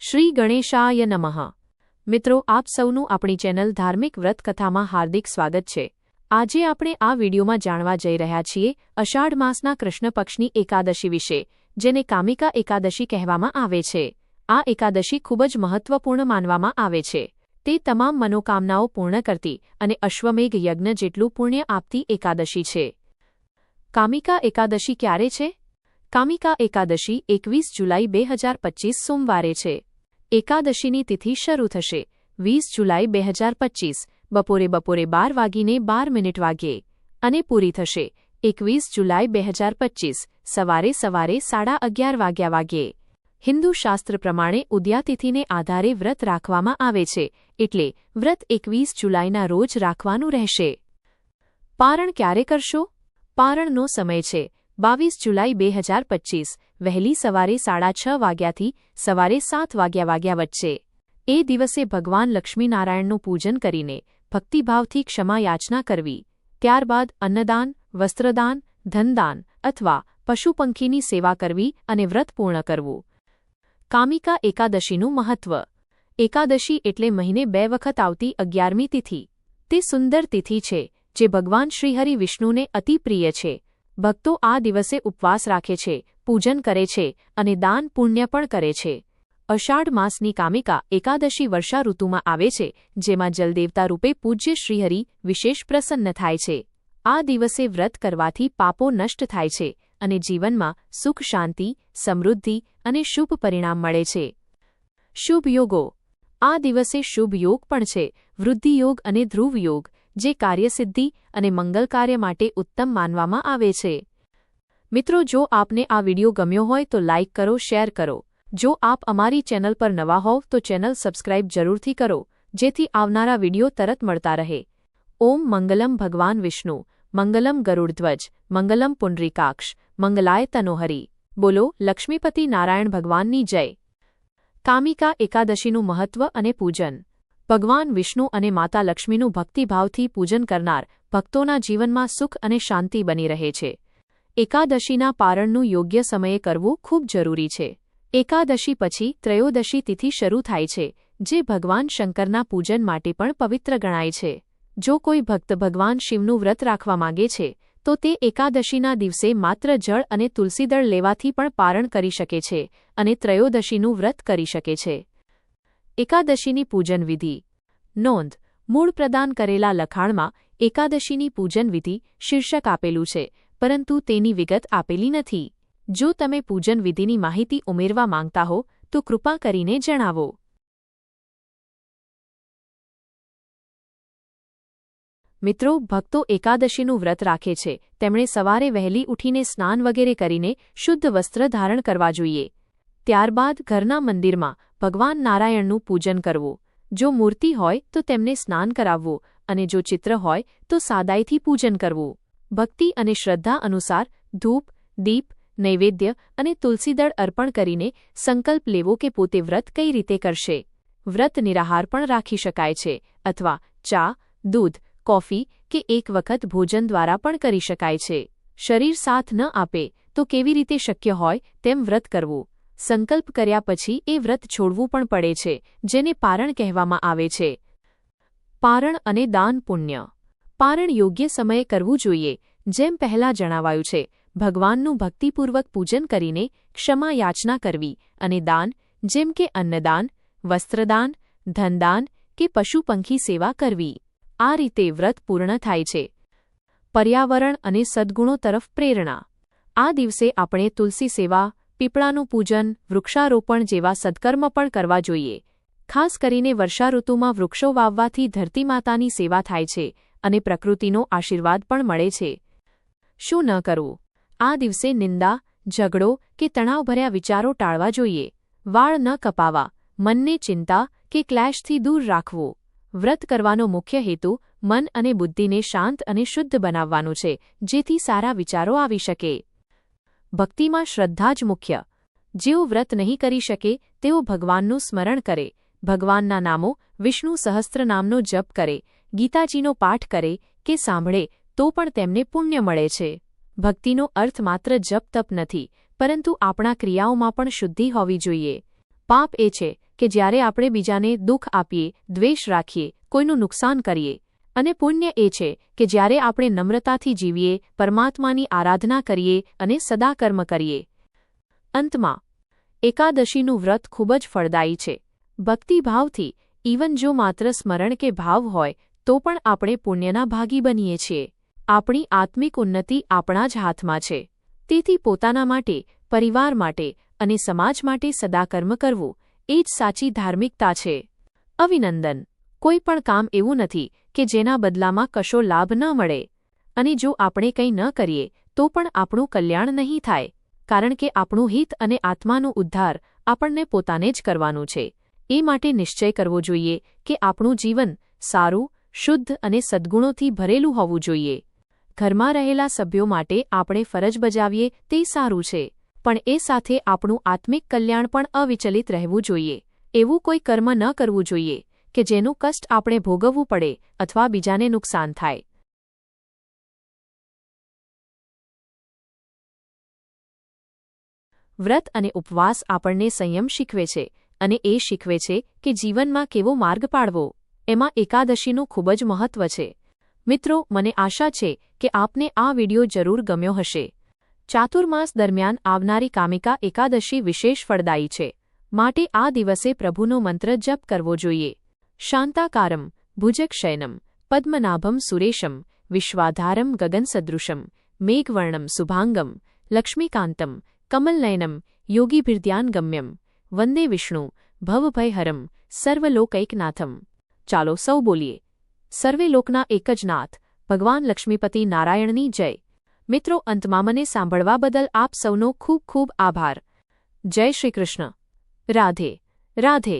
શ્રી ગણેશાય નમઃ. મિત્રો, આપ સૌનું આપણી ચેનલ ધાર્મિક વ્રત કથામાં હાર્દિક સ્વાગત છે. આજે આપણે આ વિડીયોમાં જાણવા જઈ રહ્યા છીએ અષાઢ માસના કૃષ્ણ પક્ષની એકાદશી વિશે, જેને કામિકા એકાદશી કહેવામાં આવે છે. આ એકાદશી ખૂબ જ મહત્વપૂર્ણ માનવામાં આવે છે. તે તમામ મનોકામનાઓ પૂર્ણ કરતી અને અશ્વમેઘ યજ્ઞ જેટલું પુણ્ય આપતી એકાદશી છે. કામિકા એકાદશી ક્યારે છે? કામિકા એકાદશી એકવીસ જુલાઈ બે હજાર પચીસ સોમવારે છે. એકાદશીની તિથિ શરૂ થશે, વીસ જુલાઈ બે હજાર પચીસ, બપોરે બપોરે બાર વાગીને બાર મિનિટ વાગ્યે, અને પૂરી થશે, એકવીસ જુલાઈ બે હજાર પચીસ, સવારે સવારે સાડા અગિયાર વાગ્યા વાગ્યે. હિન્દુ શાસ્ત્ર પ્રમાણે ઉદ્યાતિથિને આધારે વ્રત રાખવામાં આવે છે, એટલે વ્રત એકવીસ જુલાઈના રોજ રાખવાનું રહેશે. પારણ ક્યારે કરશો? પારણનો સમય છે બાવીસ જુલાઈ બે હજાર પચીસ, વહેલી સવારે સાડા છ વાગ્યાથી સવારે સાત વાગ્યા વાગ્યા વચ્ચે. એ દિવસે ભગવાન લક્ષ્મીનારાયણનું પૂજન કરીને ભક્તિભાવથી ક્ષમા યાચના કરવી, ત્યારબાદ અન્નદાન, વસ્ત્રદાન, ધનદાન અથવા પશુપંખીની સેવા કરવી અને વ્રત પૂર્ણ કરવું. કામિકા એકાદશીનું મહત્વ. એકાદશી એટલે મહિને બે વખત આવતી અગિયારમી તિથિ. તે સુંદર તિથિ છે, જે ભગવાન શ્રીહરિ વિષ્ણુને અતિ પ્રિય છે. ભક્તો આ દિવસે ઉપવાસ રાખે છે, પૂજન કરે છે અને દાન પુણ્ય પણ કરે છે. અષાઢ માસની કામિકા એકાદશી વર્ષા ઋતુમાં આવે છે, જેમાં જલદેવતા રૂપે પૂજ્ય શ્રીહરિ વિશેષ પ્રસન્ન થાય છે. આ દિવસે વ્રત કરવાથી પાપો નષ્ટ થાય છે અને જીવનમાં સુખ, શાંતિ, સમૃદ્ધિ અને શુભ પરિણામ મળે છે. શુભ યોગો. આ દિવસે શુભ યોગ પણ છે વૃદ્ધિયોગ અને ધ્રુવ યોગ. જે કાર્યસિદ્ધિ અને મંગલ કાર્ય માટે ઉત્તમ માનવામાં આવે છે. મિત્રો, જો આપને આ વિડિયો ગમ્યો હોય તો લાઇક કરો, શેર કરો. જો આપ અમારી ચેનલ પર નવા હોવ તો ચેનલ સબસ્ક્રાઇબ જરૂરથી કરો, જેથી આવનારા વિડિયો તરત મળતા રહે. ઓમ મંગલમ ભગવાન વિષ્ણુ, મંગલમ ગરુડધ્વજ, મંગલમ પુંડરીકાક્ષ મંગલાય તનોહરી. બોલો, લક્ષ્મીપતિ નારાયણ ભગવાનની જય. કામિકા એકાદશીનું મહત્વ અને પૂજન. ભગવાન વિષ્ણુ અને માતા લક્ષ્મીનું ભક્તિભાવથી પૂજન કરનાર ભક્તોના જીવનમાં સુખ અને શાંતિ બની રહે છે. એકાદશીના પારણનું યોગ્ય સમયે કરવું ખૂબ જરૂરી છે. એકાદશી પછી ત્રયોદશી તિથિ શરૂ થાય છે, જે ભગવાન શંકરના પૂજન માટે પણ પવિત્ર ગણાય છે. જો કોઈ ભક્ત ભગવાન શિવનું વ્રત રાખવા માંગે છે, તો તે એકાદશીના દિવસે માત્ર જળ અને તુલસીદળ લેવાથી પણ પારણ કરી શકે છે અને ત્રયોદશીનું વ્રત કરી શકે છે. એકાદશીની પૂજન વિધિ નોંધ, મૂળ પ્રદાન કરેલા લખાણમાં એકાદશીની પૂજન વિધિ શીર્ષક આપેલું છે, પરંતુ તેની વિગત આપેલી નથી. જો તમે પૂજન વિધિની માહિતી ઉમેરવા માંગતા હો, તો કૃપા કરીને જણાવો. મિત્રો, ભક્તો એકાદશીનું વ્રત રાખે છે. તેમણે સવારે વહેલી ઉઠીને સ્નાન વગેરે કરીને શુદ્ધ વસ્ત્ર ધારણ કરવા જોઈએ. ત્યારબાદ ઘરના મંદિરમાં ભગવાન નારાયણનું પૂજન કરવું. જો મૂર્તિ હોય તો તેમને સ્નાન કરાવવું અને જો ચિત્ર હોય તો સાદાઈથી પૂજન કરવું. ભક્તિ અને શ્રદ્ધા અનુસાર ધૂપ, દીપ, નૈવેદ્ય અને તુલસીદળ અર્પણ કરીને સંકલ્પ લેવો કે પોતે વ્રત કઈ રીતે કરશે. વ્રત નિરાહાર પણ રાખી શકાય છે અથવા ચા, દૂધ, કોફી કે એક વખત ભોજન દ્વારા પણ કરી શકાય છે. શરીર સાથ ન આપે તો કેવી રીતે શક્ય હોય તેમ વ્રત કરવું. સંકલ્પ કર્યા પછી એ વ્રત છોડવું પણ પડે છે, જેને પારણ કહેવામાં આવે છે. પારણ અને દાન પુણ્ય. પારણ યોગ્ય સમયે કરવું જોઈએ, જેમ પહેલાં જણાવાયું છે, ભગવાનનું ભક્તિપૂર્વક પૂજન કરીને ક્ષમા યાચના કરવી અને દાન, જેમ કે અન્નદાન, વસ્ત્રદાન, ધનદાન કે પશુપંખી સેવા કરવી. આ રીતે વ્રત પૂર્ણ થાય છે. પર્યાવરણ અને સદ્ગુણો તરફ પ્રેરણા. આ દિવસે આપણે તુલસી સેવા પીપળાનું પૂજન, વૃક્ષારોપણ જેવા સદકર્મ પણ કરવા જોઈએ. ખાસ કરીને વર્ષાઋતુમાં વૃક્ષો વાવવાથી ધરતીમાતાની સેવા થાય છે અને પ્રકૃતિનો આશીર્વાદ પણ મળે છે. શું ન કરવું? આ દિવસે નિંદા, ઝઘડો કે તણાવભર્યા વિચારો ટાળવા જોઈએ. વાળ ન કપાવા, મનને ચિંતા કે ક્લેશથી દૂર રાખવો. વ્રત કરવાનો મુખ્ય હેતુ મન અને બુદ્ધિને શાંત અને શુદ્ધ બનાવવાનું છે, જેથી સારા વિચારો આવી શકે. ભક્તિમાં શ્રદ્ધા જ મુખ્ય. જેઓ વ્રત નહીં કરી શકે, તેઓ ભગવાનનું સ્મરણ કરે. ભગવાનના નામો વિષ્ણુ સહસ્ત્રનામનો જપ કરે, ગીતાજીનો પાઠ કરે કે સાંભળે, તો પણ તેમને પુણ્ય મળે છે. ભક્તિનો અર્થ માત્ર જપ તપ નથી, પરંતુ આપણા ક્રિયાઓમાં પણ શુદ્ધિ હોવી જોઈએ. પાપ એ છે કે જ્યારે આપણે બીજાને દુઃખ આપીએ, દ્વેષ રાખીએ, કોઈનું નુકસાન કરીએ અને પુણ્ય એ છે કે જ્યારે આપણે નમ્રતાથી જીવીએ, પરમાત્માની આરાધના કરીએ અને સદાકર્મ કરીએ. અંતમાં, એકાદશીનું વ્રત ખૂબ જ ફળદાયી છે. ભક્તિભાવથી ઇવન જો માત્ર સ્મરણ કે ભાવ હોય, તો પણ આપણે પુણ્યના ભાગી બનીએ છીએ. આપણી આત્મિક ઉન્નતિ આપણા જ હાથમાં છે. તેથી પોતાના માટે, પરિવાર માટે અને સમાજ માટે સદાકર્મ કરવું, એ જ સાચી ધાર્મિકતા છે. અભિનંદન. કોઈ પણ કામ એવું નથી કે જેના બદલામાં કશો લાભ ન મળે. અને જો આપણે કંઈ ન કરીએ, તો પણ આપણું કલ્યાણ નહીં થાય, કારણ કે આપણું હિત અને આત્માનો ઉદ્ધાર આપણને પોતાને જ કરવાનું છે. એ માટે નિશ્ચય કરવો જોઈએ કે આપણું જીવન સારું, શુદ્ધ અને સદ્ગુણોથી ભરેલું હોવું જોઈએ. ઘરમાં રહેલા સભ્યો માટે આપણે ફરજ બજાવીએ તે સારું છે, પણ એ સાથે આપણું આત્મિક કલ્યાણ પણ અવિચલિત રહેવું જોઈએ. એવું કોઈ કર્મ ન કરવું જોઈએ. કે જેનું કષ્ટ આપણે ભોગવવું પડે અથવા બીજાને નુકસાન થાય. વ્રત અને ઉપવાસ આપણને સંયમ શીખવે છે અને એ શીખવે છે કે જીવનમાં કેવો માર્ગ પાડવો, એમાં એકાદશીનું ખૂબ જ મહત્વ છે. મિત્રો, મને આશા છે કે આપને આ વિડિયો જરૂર ગમ્યો હશે. ચાતુર્માસ દરમિયાન આવનારી કામિકા એકાદશી વિશેષ ફળદાયી છે. માટે આ દિવસે પ્રભુનો મંત્ર જપ કરવો જોઈએ. શાંતાકારમ ભુજક્ષયનમ પદ્મનાભમ સુરેશમ વિશ્વાધારમ ગગનસદૃશમ મેઘવર્ણમ શુભાંગમ લક્ષ્મીકાંતમ કમલનયનમ યોગીભિર્ધ્યાનગમ્યમ વંદે વિષ્ણુ ભવભયહરમ સર્વલોકૈકનાથમ ચાલો સૌ બોલીએ સર્વે લોકના એક જ નાથ ભગવાન લક્ષ્મીપતિ નારાયણની જય મિત્રો અંતમાં મને સાંભળવા બદલ આપ સૌનો ખૂબ ખૂબ આભાર જય શ્રી કૃષ્ણ રાધે રાધે